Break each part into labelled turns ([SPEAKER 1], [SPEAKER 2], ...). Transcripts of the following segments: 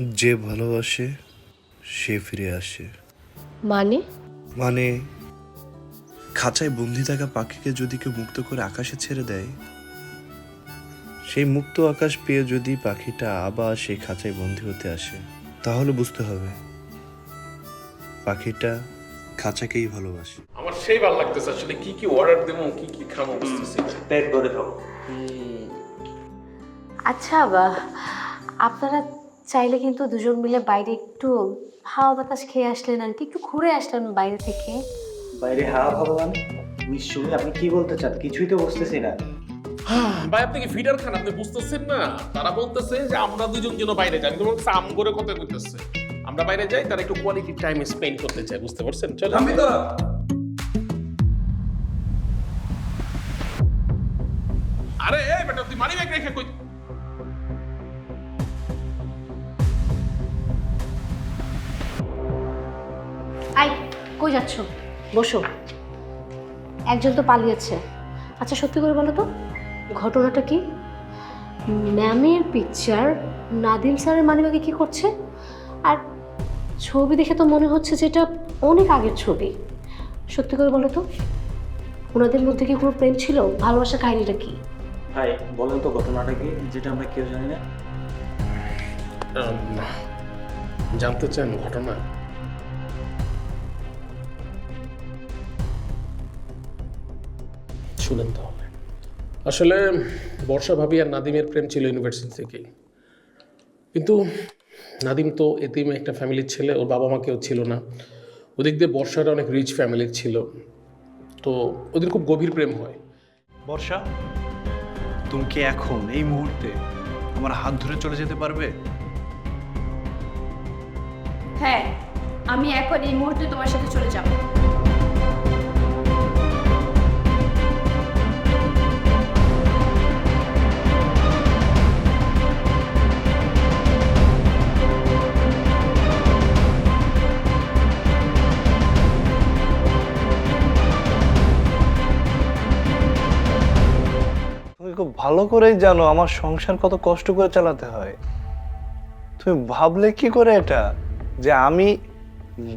[SPEAKER 1] যে ভালোবাসে সে ফিরে আসে।
[SPEAKER 2] মানে?
[SPEAKER 1] মানে খাঁচায় বন্দি থাকা পাখিকে যদি কেউ মুক্ত করে আকাশে ছেড়ে দেয় সেই মুক্ত আকাশ পেয়ে যদি পাখিটা আবার সেই খাঁচায় বন্দি হতে আসে তাহলে বুঝতে হবে পাখিটা খাঁচাকেই ভালোবাসে।
[SPEAKER 3] আমার সেই ভালো লাগতেছে আসলে কি কি অর্ডার দেবো কি কি খাব বুঝতেছি
[SPEAKER 4] পেট ভরে
[SPEAKER 2] আচ্ছা বা আপনারা চাইলে কিন্তু দুজন মিলে বাইরে একটু হাওয়া বাতাস খেয়ে আসলেন আর কি একটু ঘুরে আসলেন বাইরে থেকে।
[SPEAKER 4] বাইরে হাওয়া খাব মানে নিশ্চয়ই আপনি কি বলতে চান? কিছুই তো বুঝতেছি না।
[SPEAKER 3] হ্যাঁ, ভাই আপনি কি ফিডার খান? আপনি বুঝতেছেন না? তারা বলতেছে যে আমরা দুজন যেন বাইরে যাই। তোমার আম করে কথা কইতেছে? আমরা বাইরে যাই তারা একটু কোয়ালিটি টাইম স্পেন্ড করতে চাই বুঝতে পারছেন? চলো আমি তো আরে এই বেটা তুই মানি ব্যাগ রেখে কই
[SPEAKER 2] কই যাচ্ছ? বসো। একজন তো পালিয়েছে। আচ্ছা সত্যি করে বলো তো ঘটনাটা কি? ম্যামের পিকচার নাদিম স্যারের মানিব্যাগে কি করছে? আর ছবি দেখে তো মনে হচ্ছে যে এটা অনেক আগের ছবি। সত্যি করে বলো তো ওনাদের মধ্যে কি কোনো প্রেম ছিল? ভালোবাসা কাহিনীটা কি?
[SPEAKER 4] ভাই বলেন তো ঘটনাটা কি যেটা আমরা কেউ জানি না।
[SPEAKER 3] জানতে চান ঘটনা? শুনেন তাহলে। আসলে বর্ষা ভাবি আর নাদিমের প্রেম ছিল ইউনিভার্সিটি থেকেই কিন্তু নাদিম তো এতিম একটা ফ্যামিলির ছেলে ওর বাবা মা কেউ ছিল না। ওদিক দিয়ে বর্ষার অনেক রিচ ফ্যামিলির ছিল। তো ওদের খুব গভীর প্রেম হয়।
[SPEAKER 5] বর্ষা তুমি কি এখন এই মুহূর্তে আমার হাত ধরে চলে যেতে পারবে?
[SPEAKER 6] হ্যাঁ আমি এখন এই মুহূর্তে তোমার সাথে চলে যাব।
[SPEAKER 7] খুব ভালো করেই জানো আমার সংসার কত কষ্ট করে চালাতে হয়। তুমি ভাবলে কি করে এটা? যে আমি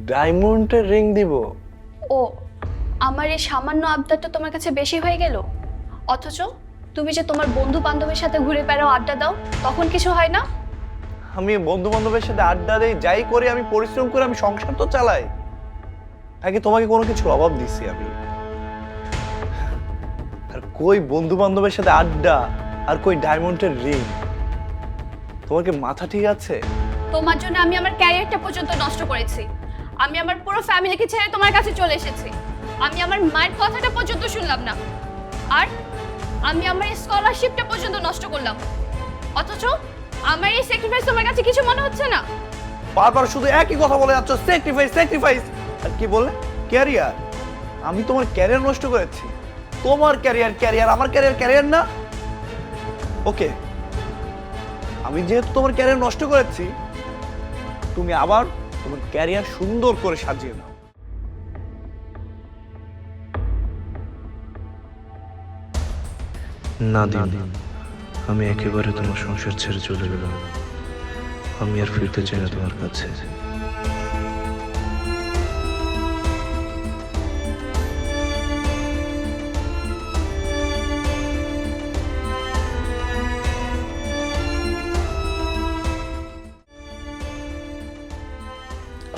[SPEAKER 7] ডায়মন্ডের রিং দিব।
[SPEAKER 6] ও আমার এই সামান্য আবদারটা তোমার কাছে বেশি হয়ে গেল? অথচ তুমি যে তোমার বন্ধু বান্ধবের সাথে ঘুরে বেড়াও আড্ডা দাও তখন কিছু হয় না?
[SPEAKER 7] আমি বন্ধু বান্ধবের সাথে আড্ডা দেই যাই করি আমি পরিশ্রম করে আমি সংসার তো চালাই। নাকি তোমাকে কোনো কিছুর অভাব দিচ্ছি আমি। কই বন্ধু বান্ধবের সাথে আড্ডা আর কই ডায়মন্ডের রিং? তোমার কি মাথা ঠিক আছে?
[SPEAKER 6] তোমার জন্য আমি আমার ক্যারিয়ারটা পর্যন্ত নষ্ট করেছি। আমি আমার পুরো ফ্যামিলিকে ছেড়ে তোমার কাছে চলে এসেছি। আমি আমার মায়ের কথাটা পর্যন্ত শুনলাম না। আর আমি আমার স্কলারশিপটা পর্যন্ত নষ্ট করলাম। অথচ আমার এই স্যাক্রিফাইস তোমার কাছে কিছু মনে হচ্ছে না?
[SPEAKER 7] বারবার শুধু একই কথা বলে যাচ্ছ। স্যাক্রিফাইস স্যাক্রিফাইস আর কি বললে? ক্যারিয়ার আমি তোমার ক্যারিয়ার নষ্ট করেছি। তোমার ক্যারিয়ার ক্যারিয়ার আমার ক্যারিয়ার ক্যারিয়ার না? ওকে আমি যেহেতু তোমার ক্যারিয়ার নষ্ট করেছি, তুমি আবার তোমার ক্যারিয়ার সুন্দর করে সাজিয়ে নাও
[SPEAKER 1] না দিন, আমি একেবারে তোমার সংসার ছেড়ে চলে গেলাম। আমি আর ফিরতে চাই না তোমার কাছে।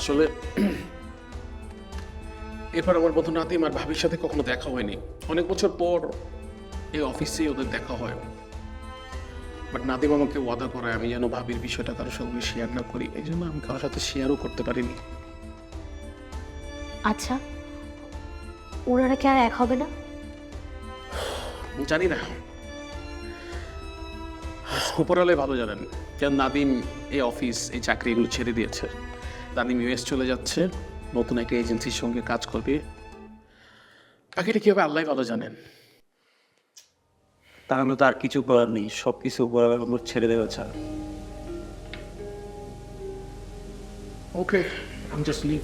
[SPEAKER 3] আসলে এরপর আমার বন্ধু নাদিম আর ভাবির সাথে কখনো দেখা হয়নি। অনেক বছর পর এই অফিসেই ওদের দেখা হয়। বাট নাদিম আমাকে ওয়াদা করায় আমি যেন ভাবির বিষয়টা কারোর সঙ্গে শেয়ার না করি। এই জন্য আমি কারোর সাথে শেয়ারও করতে পারিনি।
[SPEAKER 2] আচ্ছা ওনারা কি আর এক হবে না?
[SPEAKER 3] জানি না। উপরালে ভালো জানেন কেন নাদিম এই অফিস এই চাকরিগুলো ছেড়ে দিয়েছে। নাদিম ইউএস চলে যাচ্ছে। নতুন একটা এজেন্সির সঙ্গে কাজ করবে। বাকিটা কি হবে আল্লাহ ভালো জানেন?
[SPEAKER 4] তাহলে তো আর কিছু করার নেই সব কিছু উপরে ছেড়ে দেওয়া ছাড়া।
[SPEAKER 3] ওকে আমি জাস্ট লিভ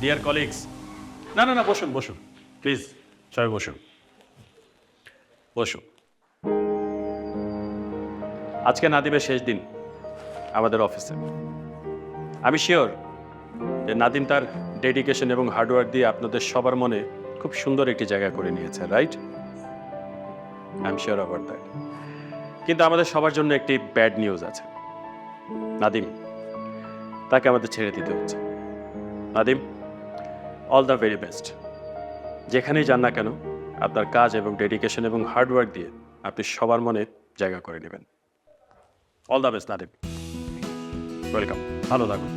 [SPEAKER 5] ডিয়ার কলিগস না না না বসুন বসুন। প্লিজ সবাই বসুন।
[SPEAKER 8] বসো আজকে নাদিমের শেষ দিন আমাদের অফিসে। আমি শিওর যে নাদিম তার ডেডিকেশন এবং হার্ডওয়ার্ক দিয়ে আপনাদের সবার মনে খুব সুন্দর একটি জায়গা করে নিয়েছে, right? I am sure about that কিন্তু আমাদের সবার জন্য একটি ব্যাড নিউজ আছে। নাদিম, তাকে আমাদের ছেড়ে দিতে হচ্ছে। Nadeem all the very best যেখানেই যান না কেন, আপনার কাজ এবং ডেডিকেশন এবং হার্ডওয়ার্ক দিয়ে আপনি সবার মনে জায়গা করে নেবেন। All the best Nadeem welcome ভালো থাকুন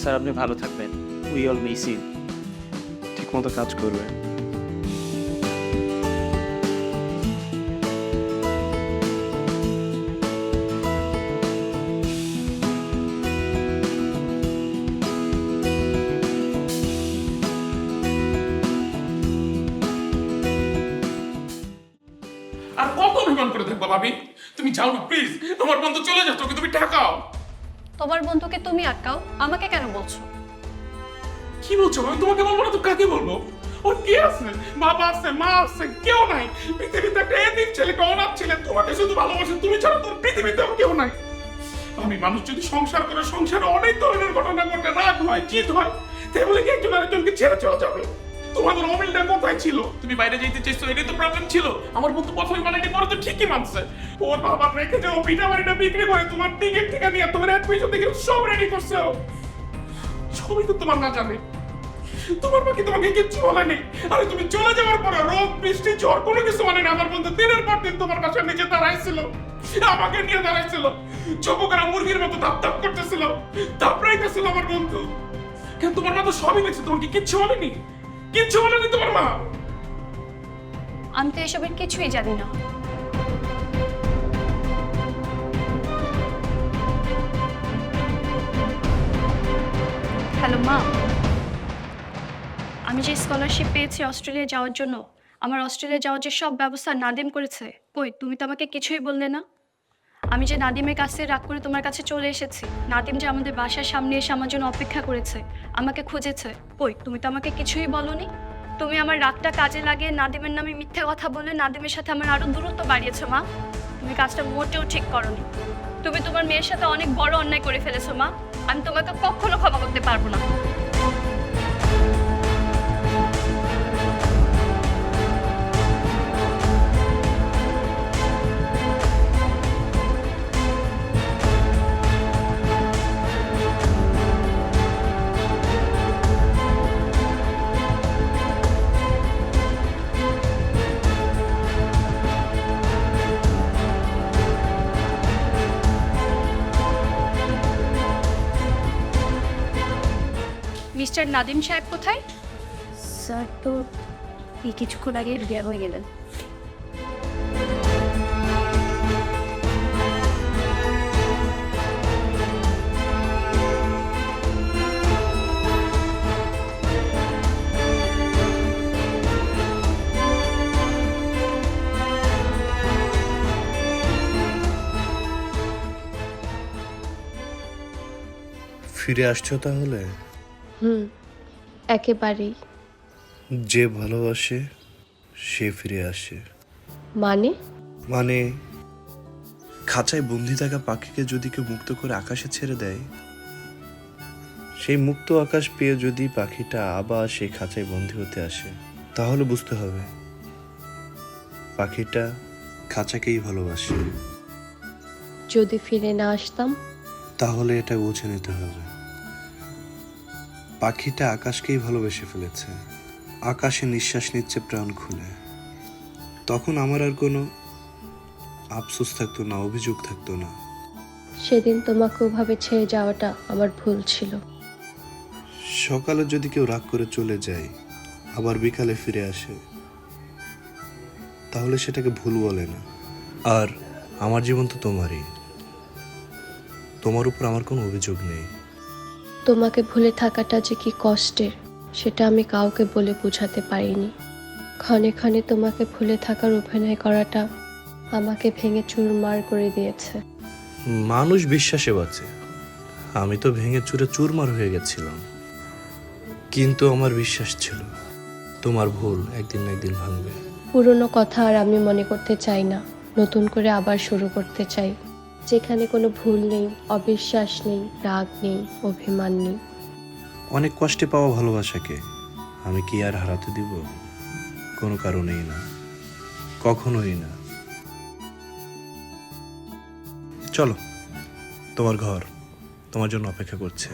[SPEAKER 4] স্যার আপনি ভালো থাকবেন। উই অল মিস ইউ
[SPEAKER 1] ঠিক মতো কাজ করবে
[SPEAKER 3] যাও না। প্লিজ আমার বন্ধু চলে যাচ্ছ ওকে তুমি ঠেকাও।
[SPEAKER 6] তোমার বন্ধুকে তুমি আটকাও আমাকে কেন বলছো?
[SPEAKER 3] কি বলছো? আমি তোমাকে বলব না তো কাকে বলব? ওর কে আছে? বাবা আছে মা আছে কেউ নাই। পৃথিবীতে একটা এদিন ছেলে অনাথ ছেলে তোমাকে শুধু ভালোবাসে তুমি ছাড়া তোর পৃথিবীতে আর কেউ নাই। আমি মানুষ যদি সংসার করে সংসারে অনেক ধরনের ঘটনা ঘটে রাগ হয় জিত হয় তাই বলে কি একজন আরেকজনকে ছেড়ে চলে যাবে? তোমাদের অমিলটা কোথায় ছিল? তুমি বাইরে যেতে এটাই তো প্রবলেম ছিল। আমার বন্ধু প্রথমে পরে তো ঠিকই মানছে। ওর বাবা, রেখে পিঠা বাড়িটা বিক্রি করে তোমার টিকিট থেকে নিয়ে তোমার থেকে সব রেডি করছে। সবই তো তোমার না জানে। তোমার বাকি তোমাকে কিচ্ছু বলেনি আরে তুমি চলে যাওয়ার পরে রোগ বৃষ্টি, ঝড়, কোনো কিছু মানে না আমার বন্ধু দিনের পর দিন তোমার বাসার নিচে দাঁড়াইছিল। আমাকে নিয়ে দাঁড়াইছিল। চোখরা মুরগির মতো ধাপ ধাপ করতেছিল। দাপড়াইতেছিল আমার বন্ধু। কেন তোমার মা তো সবই দেখছে, তোমাকে কিচ্ছু বলেনি। কিচ্ছু বলেনি তোমার মা।
[SPEAKER 6] আমি তো এসবের কিছুই জানি না। হ্যালো, মা। আমি যে স্কলারশিপ পেয়েছি অস্ট্রেলিয়া যাওয়ার জন্য, আমার অস্ট্রেলিয়া যাওয়ার যে সব ব্যবস্থা নাদিম করেছে, কই, তুমি তো আমাকে কিছুই বললে না? আমি যে নাদিমের কাছে রাগ করে তোমার কাছে চলে এসেছি, নাদিম যে আমাদের বাসার সামনে এসে আমার জন্য অপেক্ষা করেছে, আমাকে খুঁজেছে। কই, তুমি তো আমাকে কিছুই বলনি? তুমি আমার রাগটা কাজে লাগিয়ে নাদিমের নামে মিথ্যে কথা বলে নাদিমের সাথে আমার আরও দূরত্ব বাড়িয়েছো, মা। তুমি কাজটা মোটেও ঠিক করনি। তুমি তোমার মেয়ের সাথে অনেক বড় অন্যায় করে ফেলেছো, মা। আমি তোমাকে কখনো ক্ষমা করতে পারব না। মিস্টার নাদিম সাহেব কোথায়?
[SPEAKER 2] স্যার তো এই কিছুক্ষণ আগে বিয়ে হয়ে গেলেন।
[SPEAKER 1] ফিরে আসছো তাহলে?
[SPEAKER 2] হুম একেবারেই।
[SPEAKER 1] যে ভালোবাসে সে ফিরে আসে।
[SPEAKER 2] মানে?
[SPEAKER 1] মানে খাঁচায় বন্দি থাকা পাখিকে যদি কেউ মুক্ত করে আকাশে ছেড়ে দেয় সেই মুক্ত আকাশ পেয়ে যদি পাখিটা আবার সেই খাঁচায় বন্দি হতে আসে তাহলে বুঝতে হবে পাখিটা খাঁচাকেই ভালোবাসে।
[SPEAKER 2] যদি ফিরে না আসতাম?
[SPEAKER 1] তাহলে এটা বুঝে নিতে হবে। পাখিটা আকাশকেই ভালোবেসে ফেলেছে। আকাশে নিঃশ্বাস নিচ্ছে প্রাণ খুলে। তখন আমার আর কোনো আফসোস থাকতো না অভিযোগ থাকতো না।
[SPEAKER 2] সেদিন তোমাকে ওভাবে ছেড়ে যাওয়াটা আমার ভুল ছিল।
[SPEAKER 1] সকালে যদি কেউ রাগ করে চলে যায় আবার বিকালে ফিরে আসে তাহলে সেটাকে ভুল বলে না। আর আমার জীবন তো তোমারই। তোমার উপর আমার কোনো অভিযোগ নেই।
[SPEAKER 2] তোমাকে ভুলে থাকাটা যে কি কষ্টের
[SPEAKER 9] সেটা আমি কাউকে বলে বোঝাতে পারিনি। ক্ষণে ক্ষণে তোমাকে ভুলে থাকার অভিনয় করাটা আমাকে ভেঙে চুরমার করে দিয়েছে।
[SPEAKER 1] মানুষ বিশ্বাসে বাঁচে। আমি তো ভেঙে চুরে চুরমার হয়ে গেছিলাম। কিন্তু আমার বিশ্বাস ছিল তোমার ভুল একদিন না একদিন ভাঙবে।
[SPEAKER 9] পুরনো কথা আর আমি মনে করতে চাই না। নতুন করে আবার শুরু করতে চাই। যেখানে কোনো ভুল নেই, অবিশ্বাস নেই, রাগ নেই, অভিমান নেই।
[SPEAKER 1] অনেক কষ্টে পাওয়া ভালোবাসাকে আমি কি আর হারাতে দিব? কোনো কারণেই না। কখনোই না। চলো, তোমার ঘর তোমার জন্য অপেক্ষা করছে।